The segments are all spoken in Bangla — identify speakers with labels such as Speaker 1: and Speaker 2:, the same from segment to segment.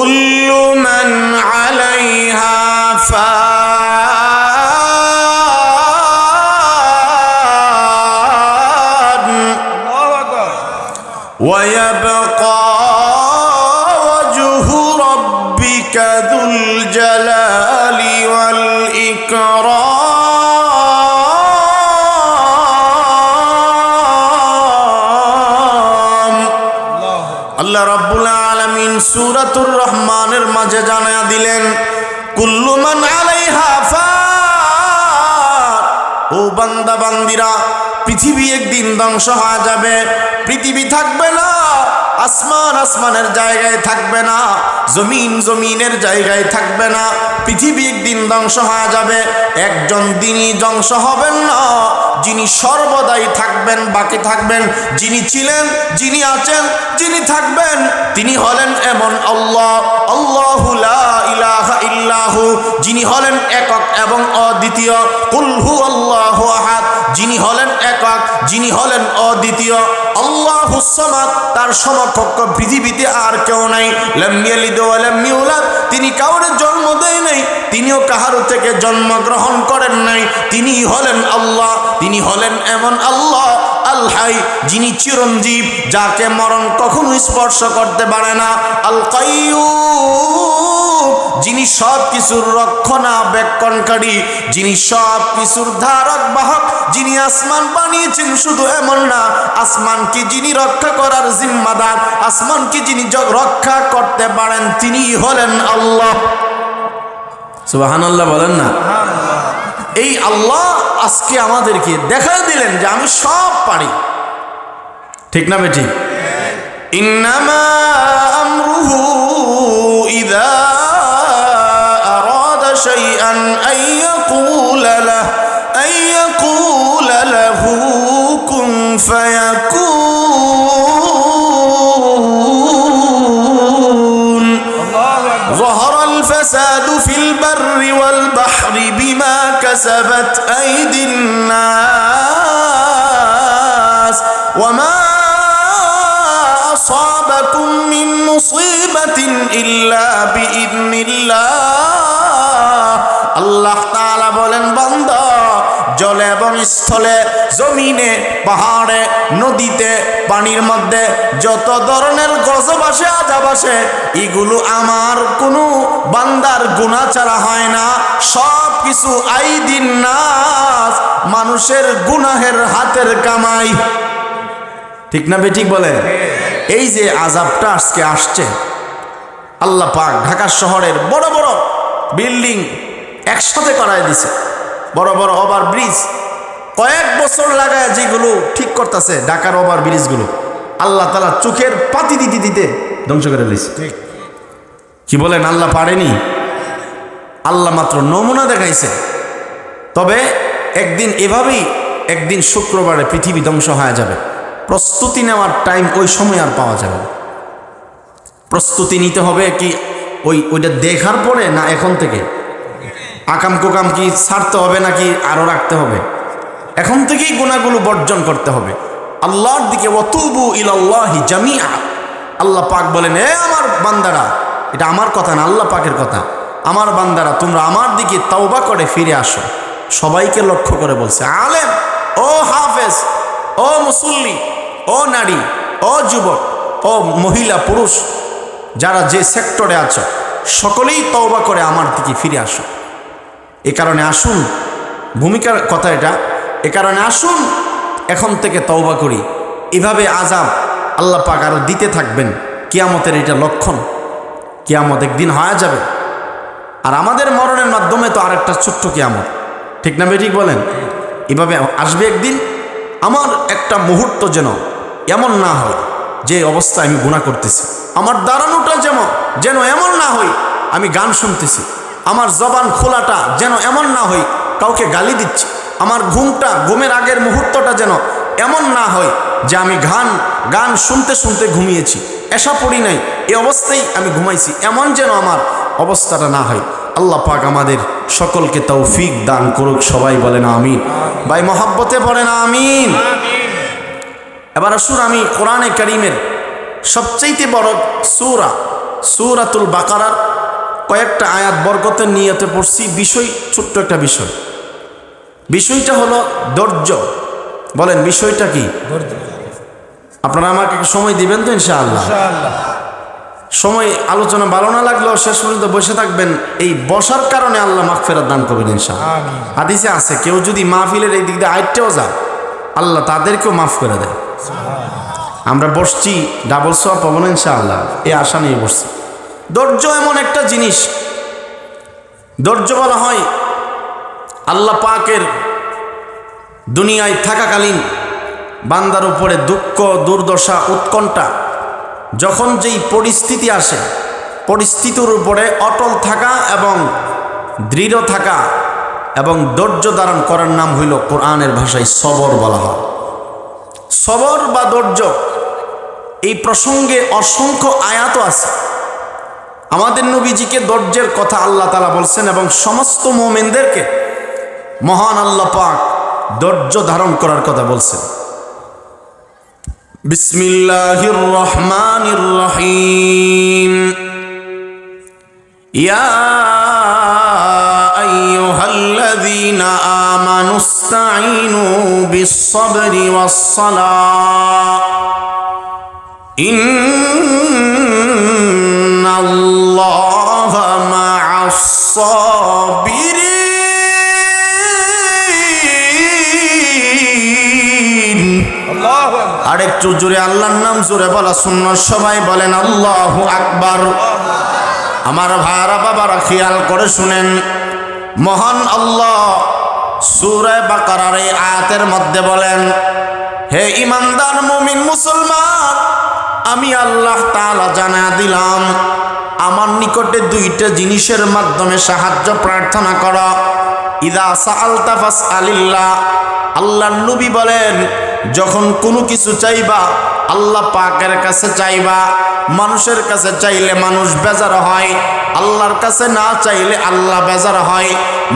Speaker 1: قل সূরাতুর রহমানের মাঝে জানা দিলেন কুল্লুমান আলাইহা ও বান্দা, বান্দিরা, পৃথিবী একদিন ধ্বংস হয়ে যাবে, পৃথিবী থাকবে না। আসমান আসমানের জায়গায় থাকবে না, জমিন জমিনের জায়গায় থাকবে না পৃথিবী একদিন ধ্বংস হয়ে যাবে, একজন দিনই ধ্বংস হবেন না। যিনি সর্বদাই থাকবেন, বাকি থাকবেন, যিনি ছিলেন, যিনি আছেন, যিনি থাকবেন, তিনি হলেন এমন আল্লাহ। আল্লাহু লা ইলাহা ইল্লাহু, যিনি হলেন একক এবং অদ্বিতীয়। কুলহু আল্লাহ আহাদ, যিনি হলেন একক যিনি হলেন অদ্বিতীয়, আল্লাহু সামাদ, তার সমকক্ষ পৃথিবীতে আর কেউ নাই। লাম ইয়ালিদ ওয়া লাম ইউলাদ, তিনি কাউরে জন্ম দেয় নাই, তিনিও কাহারো থেকে জন্মগ্রহণ করেন নাই। তিনি হলেন আল্লাহ, তিনি হলেন এমন আল্লাহ, আল হাই, যিনি চিরঞ্জীব, যাকে মরণ কখনো স্পর্শ করতে পারে না। আল কাইয়ুম। যিনি সব কিছুর রক্ষণাবেক্ষণকারী যিনি সব কিছুর ধারক বাহক যিনি আসমান বানিয়েছেন শুধু এমন না আসমানকে যিনি রক্ষা করার জিম্মাদার আসমানকে যিনি রক্ষা করতে পারেন তিনি হলেন আল্লাহ। সুবাহান আল্লাহ বলেন না? এই আল্লাহ আজকে আমাদেরকে দেখা দিলেন যে আমি সব পারি। ঠিক না বেটি? ইন্নামা আমরুহু أن يقول له أن يقول له كن فيكون. ظهر الفساد في البر والبحر بما كسبت أيدي الناس وما أصابكم من مصيبة إلا بإذن الله স্থলে জমিনে, পাহাড়ে, নদীতে, পানির মধ্যে যত ধরনের গজব আসে আজাব আসে এগুলো আমার কোনো বান্দার গুণা ছাড়া হয় না। সব কিছু আইদিন নাস, মানুষের গুনাহের হাতের কামাই। ঠিক না বেঠিক বলে এই যে আজাবটা আজকে আসছে, আল্লাহ পাক ঢাকা শহরের বড় বড় বিল্ডিং একসাথে করায় দিছে। বড় বড় ওভার ব্রিজ কয়েক বছর লাগায় যেগুলো ঠিক করতেছে ঢাকার ওভার ব্রিজগুলো আল্লাহ তালা চোখের পাতি দিতে দিতে ধ্বংস করে দিয়েছে। কি বলেন আল্লাহ পারেনি? আল্লাহ মাত্র নমুনা দেখাইছে। তবে একদিন এভাবেই একদিন শুক্রবারে পৃথিবী ধ্বংস হয়ে যাবে। প্রস্তুতি নেওয়ার টাইম ওই সময় আর পাওয়া যাবে। প্রস্তুতি নিতে হবে কি ওই ওইটা দেখার পরে না এখন থেকে? আকাম কোকাম কি ছাড়তে হবে নাকি আরও রাখতে হবে? এখন থেকেই গুণাগুলো বর্জন করতে হবে। আল্লাহর দিকে অতুবু ইলাল্লাহি জামিয়া আল্লাহ পাক বলেন, এ আমার বান্দারা, এটা আমার কথা না, আল্লাহ পাকের কথা। আমার বান্দারা, তোমরা আমার দিকে তাওবা করে ফিরে আসো। সবাইকে লক্ষ্য করে বলছে, আলেম, ও হাফেজ, ও মুসল্লি, ও নারী, ও যুবক, ও মহিলা, পুরুষ, যারা যে সেক্টরে আছো, সকলেই তওবা করে আমার দিকে ফিরে আসো। এ কারণে আসুন, ভূমিকার কথা এটা এ কারণে আসুন, এখন থেকে তওবা করি। এভাবে আজাব আল্লাহ পাক আরও দিতে থাকবেন। কিয়ামতের এটা লক্ষণ। কিয়ামত একদিন হয়ে যাবে। আর আমাদের মরণের মাধ্যমে তো আরেকটা ছোট্ট কিয়ামত। ঠিক না ঠিক বলেন? এভাবে আসবে একদিন, আমার একটা মুহূর্ত যেন এমন না হয়, যে অবস্থায় আমি গুণা করতেছি। আমার দাঁড়ানোটা যেমন যেন এমন না হই আমি গান শুনতেছি। আমার জবান খোলাটা যেন এমন না হই কাউকে গালি দিচ্ছি। আমার ঘুমটা, ঘুমের আগের মুহূর্তটা যেন এমন না হয় যে আমি গান গান শুনতে শুনতে ঘুমিয়েছি। এসা পড়ি নাই, এ অবস্থায় আমি ঘুমাইছি। এমন যেন আমার অবস্থাটা না হয়। আল্লাহ পাক আমাদের সকলকে তৌফিক দান করুক, সবাই বলেন আমিন। ভাই মহাব্বতে বলেন আমিন। এবার আসুন আমি কোরআনে করিমের সবচাইতে বড় সুরা, সুরাতুল বাকারার কয়েকটা আয়াত বরকতের নিয়তে পড়ছি। বিষয়, ছোট্ট একটা বিষয়। বিষয়টা হলো ধৈর্য। বলেন বিষয়টা কি? আপনারা আমাকে সময় দিবেন তো ইনশাআল্লাহ? সময় আলোচনা ভালো না লাগলেও শেষ পর্যন্ত বসে থাকবেন। এই বসার কারণে আল্লাহ মাফ মাগফেরাত দান করবেন ইনশাআল্লাহ। হাদিসে আছে কেউ যদি মাহফিলের এই দিক দিয়ে আইটেও যায় আল্লাহ তাদেরকেও মাফ করে দেয়। আমরা বসছি ডাবল সব পাবো না ইনশাআল্লাহ। এই আশা নিয়ে বসছি। ধৈর্য এমন একটা জিনিস। ধৈর্য বলা হয় আল্লাহ পাকের দুনিয়ায় থাকাকালীন বান্দার উপরে দুঃখ, দুর্দশা, উৎকণ্ঠা যখন যেই পরিস্থিতি আসে, পরিস্থিতির উপরে অটল থাকা এবং দৃঢ় থাকা এবং ধৈর্য ধারণ করার নাম হইল কোরআনের ভাষায় সবর বলা হয়। সবর বা ধৈর্য, এই প্রসঙ্গে অসংখ্য আয়াত আছে। আমাদের নবীজিকে ধৈর্যের কথা আল্লাহ তালা বলছেন এবং সমস্ত মোমেনদেরকে মহান আল্লাহ পাক ধৈর্য ধারণ করার কথা বলছেন। বিসমিল্লাহির রহমানির রহিম ইয়া জোরে আল্লাহর নাম জোরে বলা শূন্য সবাই বলেন, আল্লাহ আকবার। আমার ভাইয়ারা বাবারা খেয়াল করে শুনেন, মহান আল্লাহ সুরায় বাকারার এই আয়াতের মধ্যে বলেন, হে ইমানদার মুমিন মুসলমান, আমি আল্লাহ তাআলা জানা দিলাম, আমার নিকটে দুইটা জিনিসের মাধ্যমে সাহায্য প্রার্থনা করা। ইদা সাআলতা ফাসআলিল্লাহ আল্লাহ নবী বলেন যখন কোনো কিছু চাইবা, আল্লাহ পাকের কাছে চাইবা, মানুষের কাছে চাইলে মানুষ বেজার হয়, আল্লাহর কাছে না চাইলে আল্লাহ বেজার হয়,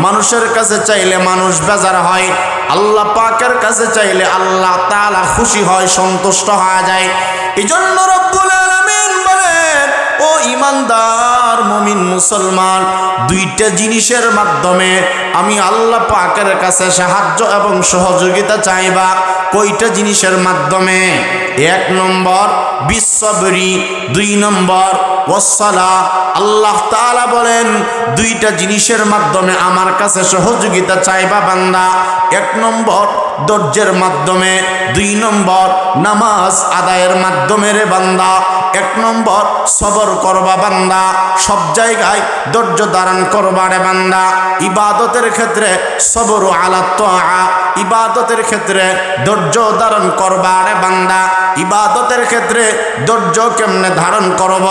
Speaker 1: মানুষের কাছে চাইলে মানুষ বেজার হয়, আল্লাহ পাকের কাছে চাইলে আল্লাহ তাআলা খুশি হয়, সন্তুষ্ট হওয়া যায়। এই জন্য রব্বুল আলামিন বলেন, ও ইমানদার মমিন মুসলমান, দুইটা জিনিসের মাধ্যমে আমি আল্লাহ পাকের কাছে সাহায্য এবং সহযোগিতা চাইবা। কয়টা জিনিসের মাধ্যমে? এক নম্বর বিশ্ববরী দুই নম্বর ওসালা আল্লাহ তাআলা বলেন, দুইটা জিনিসের মাধ্যমে আমার কাছে সহযোগিতা চাইবা বান্দা। এক নম্বর, ধৈর্যের মাধ্যমে। দুই নম্বর, নামাজ আদায়ের মাধ্যমে রে বান্দা। এক নম্বর, সবর করবা বান্দা। সব জায়গায় ধৈর্য ধারণ করবা রে বান্দা। ইবাদতের ক্ষেত্রে সবর আলাত ইবাদতের ক্ষেত্রে ধৈর্য ধারণ করবা রে বান্দা। ইবাদতের ক্ষেত্রে ধৈর্য কেমনে ধারণ করব?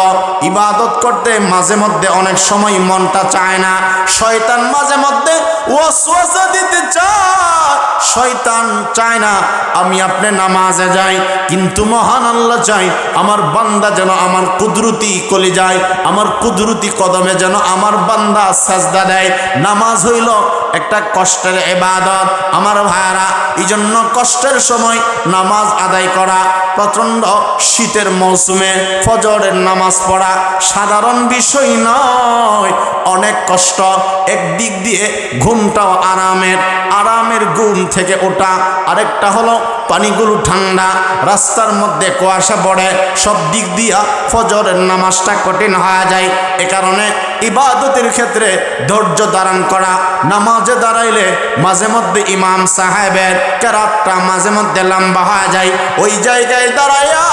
Speaker 1: ইবাদত করতে মাঝে মধ্যে অনেক সময় মনটা চায় না। শয়তান মাঝে মধ্যে দিতে চায়। শয়তান চায় না, আমি আপনি নামাজে যাই, কিন্তু মহান আল্লাহ চাই, আমার বান্দা যেন আমার কুদরতি কলি যায় আমার কুদরতি কদমে যেন আমার বান্দা সাজদা দেয়। নামাজ হইল একটা কষ্টের এবাদত আমার ভাইয়ারা এই জন্য কষ্টের সময় নামাজ আদায় করা, প্রচণ্ড শীতের মৌসুমে ফজরের নামাজ পড়া সাধারণ বিষয় নয়, অনেক কষ্ট। একদিক দিয়ে ঘুমটাও আরামের আরামের ঘুম থেকে ওঠা। আরেকটা হলো পানিগুলো ঠান্ডা, রাস্তার মধ্যে কুয়াশা পড়ে, সব দিক দিয়া ফজরের নামাজটা কঠিন হয়ে যায়। এ কারণে ইবাদতের ক্ষেত্রে ধৈর্য ধারণ করা, নামাজে দাঁড়াইলে মাঝে মধ্যে ইমাম সাহেবের কেরাতটা মাঝে মধ্যে লম্বা হয়ে যায়। ওই জায়গায় দাঁড়াইয়া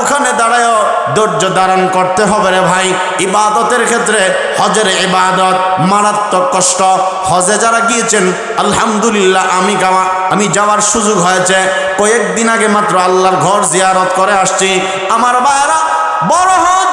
Speaker 1: ওখানে দাঁড়ায়ও ধৈর্য ধারণ করতে হবে রে ভাই। ইবাদতের ক্ষেত্রে হজের ইবাদত মারাত্মক কষ্ট। হজে যারা গিয়েছেন, আলহামদুলিল্লাহ, আমি গাওয়া আমি যাওয়ার সুযোগ হয়েছে। কয়েকদিন আগে মাত্র আল্লাহর ঘর জিয়ারত করে আসছি। আমার বায়রা বড় হজ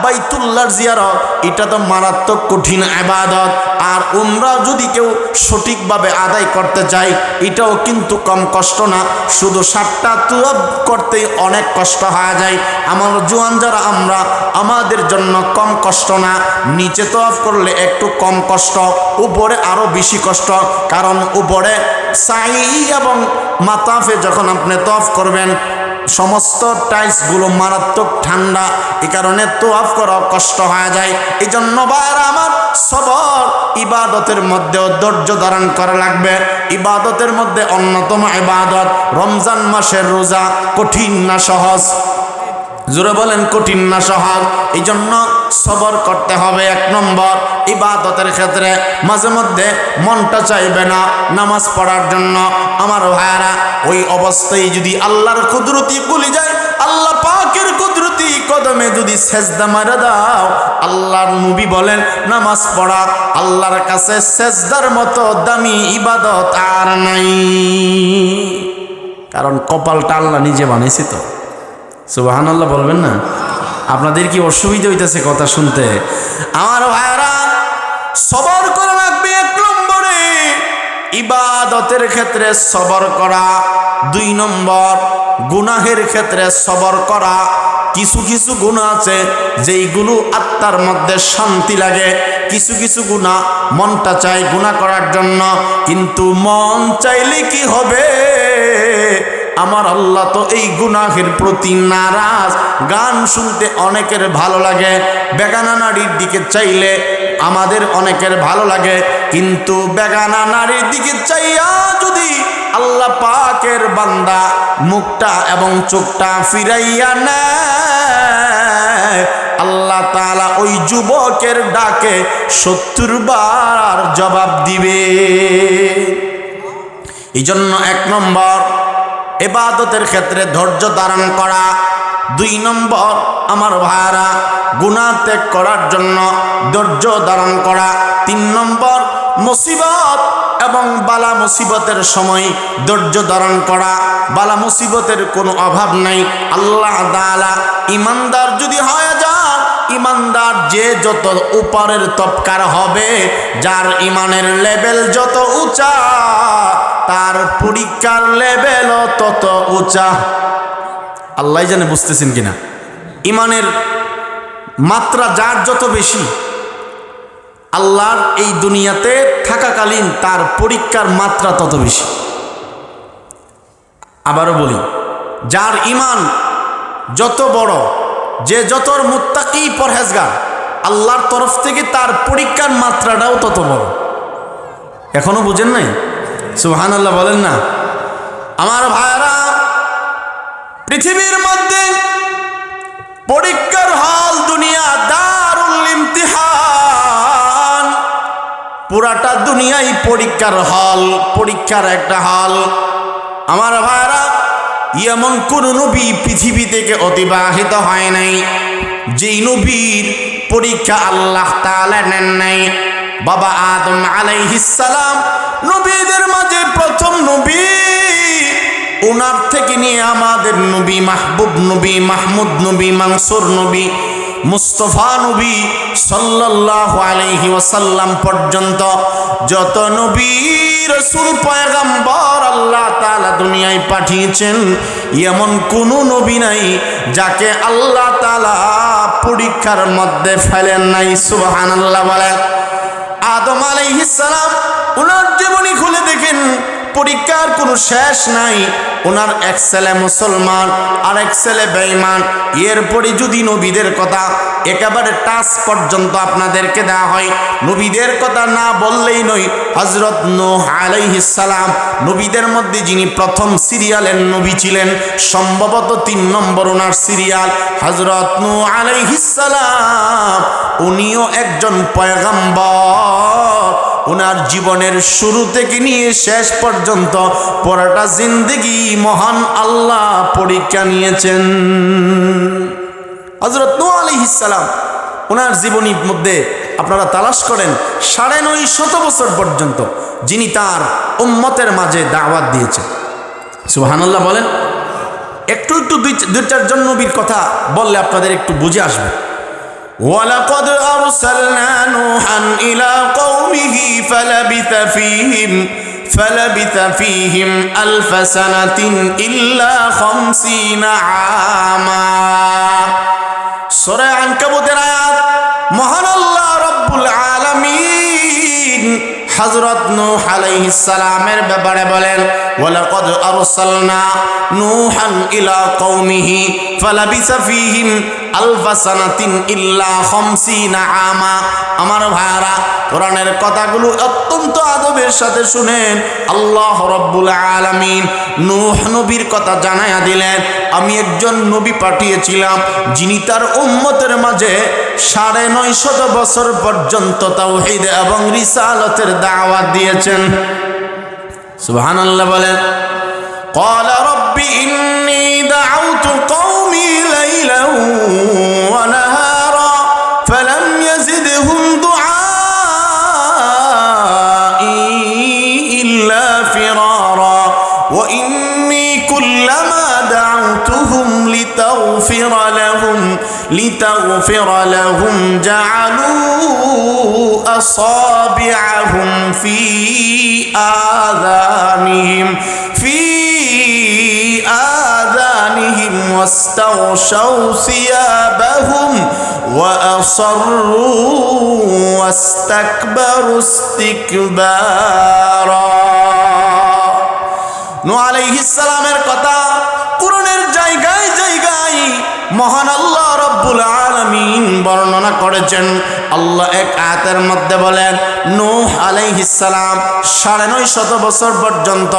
Speaker 1: যেটা বাইতুল্লাহর জিয়ারত, এটা তো মারাত্মক কঠিন আবাদত। আর উমরা যদি কেউ সঠিকভাবে আদায় করতে চায় এটাও কিন্তু কম কষ্ট না। শুধু সাতটা তুয়াব করতেই অনেক কষ্ট হয়ে যায়। আমার জোয়ান যারা, আমরা আমাদের জন্য কম কষ্ট না। নিচে তফ করলে একটু কম কষ্ট, উপরে আরও বেশি কষ্ট। কারণ উপরে সাই এবং মাতাফে যখন আপনি তফ করবেন সমস্ত টাইলসগুলো মারাত্মক ঠান্ডা, এ কারণে তোয়াফ করা কষ্ট হয়ে যায়। এই জন্য বার আমার সবর ইবাদতের মধ্যেও ধৈর্য ধারণ করা লাগবে। ইবাদতের মধ্যে অন্যতম ইবাদত রমজান মাসের রোজা, কঠিন না সহজ। জোরে বলেন, কঠিন না সহজ। এই জন্য সবর করতে হবে এক নম্বর। ইবাদতের ক্ষেত্রে মাঝে মধ্যে মনটা চাইবে না নামাজ পড়ার জন্য। আমার ভাইয়ারা, ওই অবস্থায় যদি আল্লাহর কুদরতি গুলি যায়, আল্লাহ পাকের কুদরতি কদমে যদি সেজদা মারা দাও, আল্লাহর নবী বলেন, নামাজ পড়া আল্লাহর কাছে সেজদার মতো দামি ইবাদত আর নাই। কারণ কপালটা আল্লাহ নিজে বানিয়েছে তো। সুবাহান আল্লাহ বলবেন না? আপনাদের কি অসুবিধা হইতেছে কথা শুনতে? আমার ভাইরা, সবর করা লাগবে এক নম্বরে। ইবাদতের ক্ষেত্রে সবর করা, দুই নম্বর, গুনাহের ক্ষেত্রে সবর করা। কিছু কিছু গুণা আছে যেইগুলো আত্মার মধ্যে শান্তি লাগে। কিছু কিছু গুণা মনটা চাই গুণা করার জন্য। কিন্তু মন চাইলে কি হবে? আমার আল্লাহ তো এই গুনাহের প্রতি নারাজ। গান শুনতে অনেকের ভালো লাগে, বেগানা নারীর দিকে চাইলে আমাদের অনেকের ভালো লাগে, কিন্তু বেগানা নারীর দিকে চাইয়া যদি আল্লাহ পাকের বান্দা মুখটা এবং চোখটা ফিরাইয়া নেয়, আল্লাহ তালা ওই যুবকের ডাকে সত্তর বার জবাব দিবে। এই জন্য এক নম্বর এবাদতের ক্ষেত্রে ধৈর্য ধারণ করা। দুই নম্বর, আমার ভাইয়ারা গুণা ত্যাগ করার জন্য ধৈর্য ধারণ করা। তিন নম্বর, মুসিবত এবং বালা মুসিবতের সময় ধৈর্য ধারণ করা। বালা মুসিবতের কোনো অভাব নাই। আল্লাহ দালা ইমানদার যদি হয়ে যান, ইমানদার যে যত উপরের তপকার হবে, যার ইমানের লেভেল যত উঁচা তার পরীক্ষার লেভেলও তত উঁচা। আল্লাহ জানে বুঝতেছেন কিনা। ইমানের মাত্রা যার যত বেশি, আল্লাহর এই দুনিয়াতে থাকাকালীন তার পরীক্ষার মাত্রা তত বেশি। আবারও বলি, যার ইমান যত বড়, যে যতর মুত্তাকি পরহেজগার, আল্লাহর তরফ থেকে তার পরীক্ষার মাত্রাটাও তত বড়। এখনও বুঝেন নাই? সুহান আল্লাহ বলেন না। আমার ভাইরা পৃথিবীর মধ্যে পরীক্ষার হল, দুনিয়া দারুল পুরাটা দুনিয়াই পরীক্ষার হল, পরীক্ষার একটা হল। আমার ভাইরা এমন কোন নবী পৃথিবী থেকে অতিবাহিত হয় নাই, যেই নবীর পরীক্ষা আল্লাহ তাআলা নেন নাই। বাবা আদম আলাইহিসালাম নবীদের মাঝে প্রথম নবী। ওনার থেকে নিয়ে আমাদের নবী, মাহবুব নবী, মাহমুদ নবী, মানসুর নবী, মুস্তফা নবী সাল্লাল্লাহু আলাইহি ওয়াসাল্লাম পর্যন্ত যত নবী, রসুল, পয়গম্বর আল্লাহ তাআলা দুনিয়ায় পাঠিয়েছেন, এমন কোন নবী নাই যাকে আল্লাহ তাআলা পরীক্ষার মধ্যে ফেলেন নাই, সুবহানাল্লাহ বলেন। আদম আলাইহিস সালাম ওনার জীবনী খুলে দেখেন। পরীক্ষার কোনো শেষ নাই। ওনার এক ছেলে মুসলমান আর এক ছেলে বেঈমান। এরপরে যদি নবীদের কথা একেবারে টাচ পর্যন্ত আপনাদেরকে দেওয়া হয়, নবীদের কথা না বললেই নয় হজরত নোহ আলাইহিসালাম নবীদের মধ্যে যিনি প্রথম সিরিয়ালের নবী ছিলেন, সম্ভবত তিন নম্বর ওনার সিরিয়াল হজরত নূ আলাইহিসালাম উনিও একজন পয়গাম্বর। ওনার জীবনের শুরু থেকে নিয়ে শেষ পর্যন্ত পড়াটা জিন্দগি মহান আল্লাহ পরীক্ষা নিয়েছেন। হজরত নু আলি ইসালাম ওনার জীবনীর মধ্যে আপনারা তালাশ করেন, সাড়ে নয় শত বছর পর্যন্ত যিনি তার উম্মতের মাঝে দাওয়াত দিয়েছেন। সুহানাল্লাহ বলেন, একটু একটু দুই দুই চারজন নবীর কথা বললে আপনাদের একটু বুঝে আসবে। ولقد أرسلنا نوحا إلى قومه فلبث فيهم فلبث فيهم ألف سنة إلا خمسين عاما সরে আনকাবুতের আয়াত মহান হযরত নূহ আলাইহিস সালামের ব্যাপারে বলেন, ওয়ালাকাদ আরসালনা নূহান ইলা কওমিহি ফালাবিসা ফীহিম আলফা সানাতিন ইল্লা খামসিনা আমা। আমার ভাইয়ারা, কোরআনের কথাগুলো অত্যন্ত আদবের সাথে শুনেন। আল্লাহ রব্বুল আলামিন নূহ নবীর কথা জানায়া দিলেন, আমি একজন নবী পাঠিয়েছিলাম, যিনি তার উম্মতের মাঝে সাড়ে নয় শত বছর পর্যন্ত তাওহীদ এবং রিসালতের দাওয়াত দিয়েছেন সুবহানাল্লাহ বলেন قال رب إني لتغفر لهم جعلوا أصابعهم في آذانهم في آذانهم واستغشوا ثيابهم وأصروا واستكبروا استكبارا. نو عليه السلام কথা মহান আল্লাহ রব্বুল আলামিন বর্ণনা করেছেন। আল্লাহ এক আয়াতের মধ্যে বলেন, নূহ আলাইহিস সালাম সাড়ে নয় শত বছর পর্যন্ত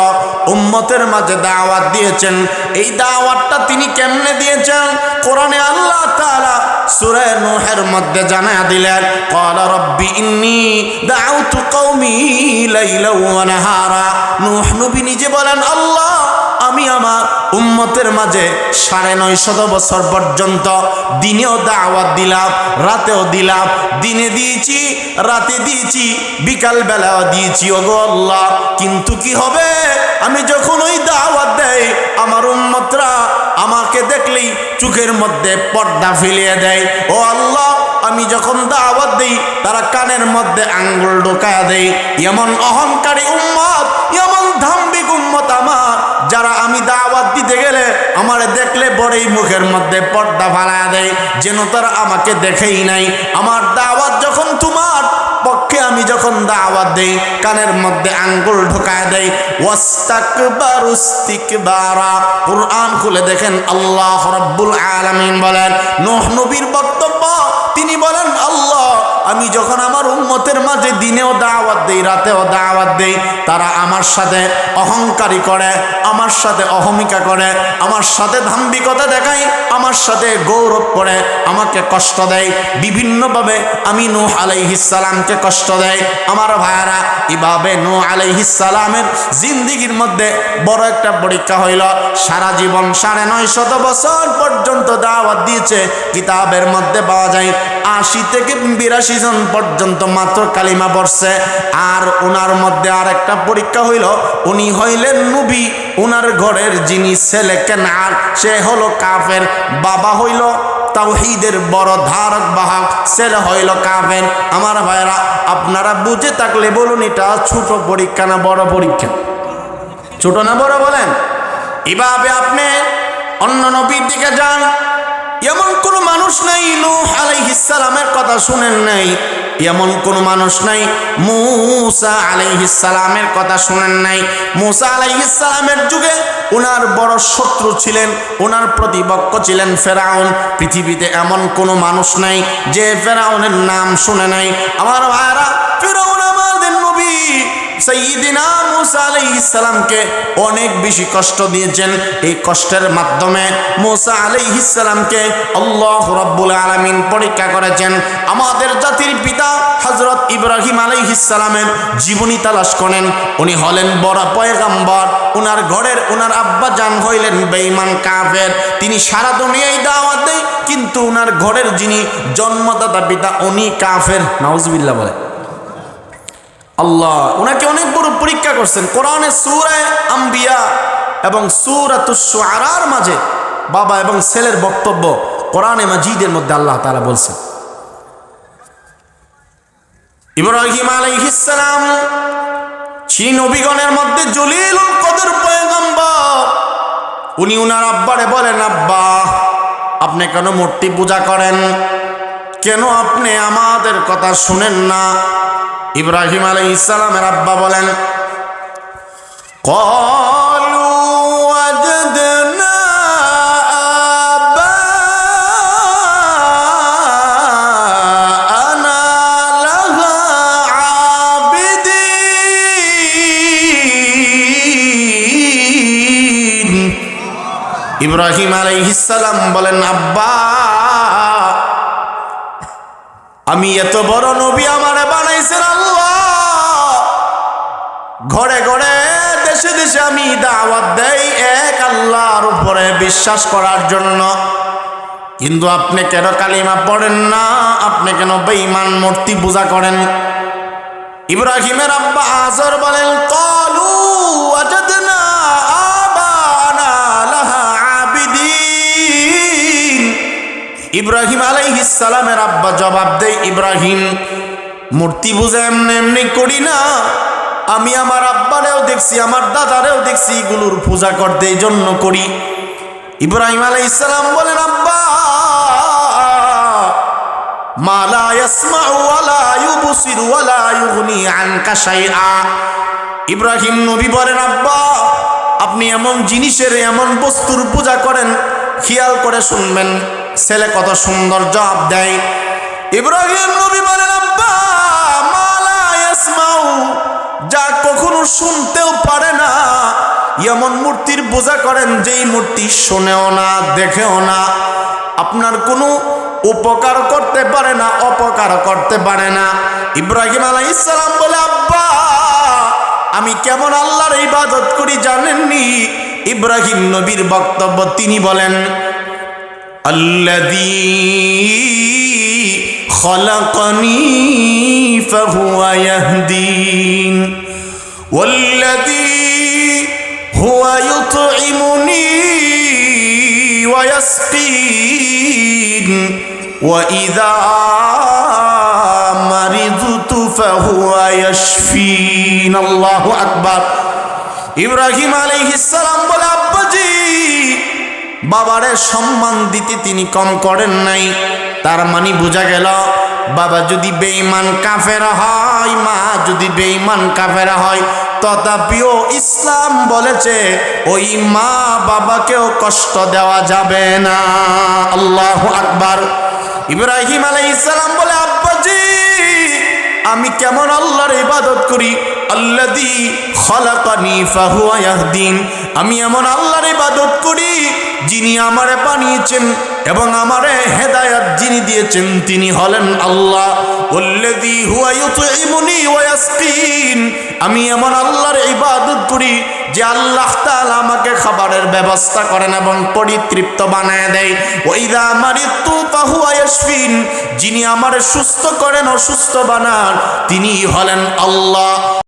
Speaker 1: উম্মতের মাঝে দাওয়াত দিয়েছেন। এই দাওয়াতটা তিনি কেমনে দিয়েছেন? কোরআনে আল্লাহ তারা সূরা নূহের মধ্যে জানা দিলেন রব্বি ইন্নী দাউতু কওমি লাইলা ওয়া নাহারা। নূহ নবী নিজে বলেন, আল্লাহ আমি আমার উম্মতের মাঝে সাড়ে নয় শত বছর পর্যন্ত দিনেও দাওয়াত দিলাম, রাতেও দিলাম, দিনে দিয়েছি, রাতে দিয়েছি বিকাল বেলাও দিয়েছি, ওগো আল্লাহ। কিন্তু কি হবে? আমি যখন ওই দাওয়াত দেয় আমার উম্মতরা আমাকে দেখলেই চোখের মধ্যে পর্দা ফেলিয়ে দেয়। ও আল্লাহ, আমি যখন দাওয়াত দিই, তারা কানের মধ্যে আঙ্গুল ঢোকা দেয়। এমন অহংকারী উম্মত, এমন ধাম্বিক উম্মত আমার। যারা আমি দাওয়াত দিতে গেলে আমার দেখলে বড়ই মুখের মধ্যে পর্দা ফালায়া দেয়, যেন তারা আমাকে দেখেই নাই। আমার দাওয়াত যখন তোমার পক্ষে আমি যখন দাওয়াত দেই, কানের মধ্যে আঙ্গুল ঢোকায় দেই, ওয়াস্তাকবার উস্তিকবারা কুরআন খুলে দেখেন, আল্লাহ রাব্বুল আলামিন বলেন, নূহ নবীর বক্তব্য, তিনি বলেন, আল্লাহ আমি যখন আমার উম্মতের মাঝে দিনেও দাওয়াত দেই, রাতেও দাওয়াত দেই, তারা আমার সাথে অহংকারী করে, আমার সাথে অহমিকা করে, আমার সাথে ধাম্বিকতা দেখায়, আমার সাথে গৌরব করে, আমাকে কষ্ট দেয়। বিভিন্নভাবে আমি নূহ আলাইহিস সালামকে কষ্ট দেয়। আমার ভাইয়ারা এভাবে নূহ আলাইহিস সালামের জিন্দিগির মধ্যে বড় একটা পরীক্ষা হইল। সারা জীবন সাড়ে নয় শত বছর পর্যন্ত দাওয়াত দিয়েছে। কিতাবের মধ্যে পাওয়া যায়, আশি থেকে বিরাশি জন পর্যন্ত মাত্র কালিমা পড়ছে, আর ওনার মধ্যে আর একটা পরীক্ষা হইল, উনি হইলেন নবী ওনার ঘরের যিনি ছেলে কেনার, সে হলো কাফের, বাবা হইল তাওহিদের বড় ধারক বাহক ছেলে হইল কাফের। আমার ভাইরা আপনারা বুঝে থাকলে বলুন, এটা ছোট পরীক্ষা না বড় পরীক্ষা? ছোট না বড় বলেন? এভাবে আপনি অন্য নবীর দিকে যান এমন কোন মানুষ নাই, নূহ আলাইহিস সালামের কথা শুনেন নাই। এমন কোন মানুষ নাই, মুসা আলাইহিস সালামের কথা শুনেন নাই। মুসা আলাইহিস সালামের যুগে ওনার বড় শত্রু ছিলেন ওনার প্রতিপক্ষ ছিলেন ফেরাউন। পৃথিবীতে এমন কোনো মানুষ নাই যে ফেরাউনের নাম শুনে নাই। আমার ভাইরা সঈদিনা মুসা আলাইহিস সালামকে অনেক বেশি কষ্ট দিয়েছেন। এই কষ্টের মাধ্যমে মুসা আলাইহিস সালামকে আল্লাহ রাব্বুল আলামিন পরীক্ষা করেছেন। আমাদের জাতির পিতা হযরত ইব্রাহিম আলাইহিস সালামের জীবনী তালাশ করেন। উনি হলেন বড় পয়গাম্বর, উনার ঘরের উনার আব্বা জান হইলেন বেঈমান কাফের। তিনি সারা দুনিয়ায় দাওয়াত দেয়, কিন্তু উনার ঘরের যিনি জন্মদাতা পিতা, উনি কাফের। নাউজুবিল্লাহ বলে। আল্লাহ, ওনাকে অনেক বড় পরীক্ষা করছেন। কোরআনে সুরায় আম্বিয়া এবং সুরাতুসার মাঝে বাবা এবং ছেলের বক্তব্য কোরআনে মাজিদের মধ্যে আল্লাহ তারা বলছেন। ইব্রাহিম আলাইহিসসালাম সেই নবীগণের মধ্যে জলিলুল কদর পয়গম্বর। উনি উনার আব্বারে বলেন, আব্বা, আপনি কেন মূর্তি পূজা করেন? কেন আপনি আমাদের কথা শুনেন না? ইব্রাহিম আলাই ইসালামের আব্বা বলেন ইব্রাহিম আলাই ইসালাম বলেন, আব্বা আমি এত বড় নবী আমারে বানাইছেন আল্লাহ। ঘরে ঘরে, দেশে দেশে আমি দাওয়াত দেই এক আল্লাহর উপরে বিশ্বাস করার জন্য। কিন্তু আপনি কেন কালিমা পড়েন না? আপনি কেন বেঈমান মূর্তি পূজা করেন? ইব্রাহিমের আব্বা আজর বলেন, কলু ইব্রাহিম সালামের আব্বা জবাব দেয়, ইব্রাহিম, মূর্তি পূজা এমনি এমনি করি না। আমি আমার আব্বারেও দেখছি, আমার দাদারেও দেখছি, এগুলোর পূজা করতে এই জন্য করি। ইব্রাহিম আলাইহিস সালাম বলেন, আব্বা মালা ইব্রাহিম নবী বলেন, আব্বা, আপনি এমন জিনিসের, এমন বস্তুর পূজা করেন, খেয়াল করে শুনবেন। ছেলে কত সুন্দর জবাব দেয়। ইব্রাহিম নবী বলেন, আব্বা যা কখনো শুনতেও পারে না। এমন মূর্তির পূজা করেন যেই মূর্তি শোনেও না, দেখেও না। আপনার কোনো উপকার করতে পারে না, অপকার করতে পারে না। ইব্রাহিম আলাই ইসলাম বলে, আব্বা, আমি কেমন আল্লাহর ইবাদত করি জানেননি? ইব্রাহিম নবীর বক্তব্য তিনি বলেন الذي خلقني فهو يهدين والذي هو يطعمني ويسقين وإذا مرضت فهو يشفين الله أكبر إبراهيم عليه السلام بلا বাবারে সম্মান দিতে তিনি কম করেন নাই। তার মানে বোঝা গেল, বাবা যদি বেঈমান কাফেরা হয়, মা যদি বেঈমান কাফেরা হয়, তথাপিও ইসলাম বলেছে, ওই মা বাবাকেও কষ্ট দেওয়া যাবে না। আল্লাহ আকবার। ইব্রাহিম আলাইহিস সালাম বলে, আব্বাজি, আমি কেমন আল্লাহর ইবাদত করি? আমি এমন আল্লাহর ইবাদত করি, যিনি আমারে বানিয়েছেন এবং আমারে হেদায়াত যিনি দিয়েছেন, তিনি হলেন আল্লাহ। আমি এমন আল্লাহর ইবাদত করি, যে আল্লাহ তাআলা আমাকে খাবারের ব্যবস্থা করেন এবং পরিতৃপ্ত বানায় দেয়। ওইদা মারিতু ফাহুয়া ইয়াশফিন। যিনি আমারে সুস্থ করেন, অসুস্থ বানান তিনি হলেন আল্লাহ।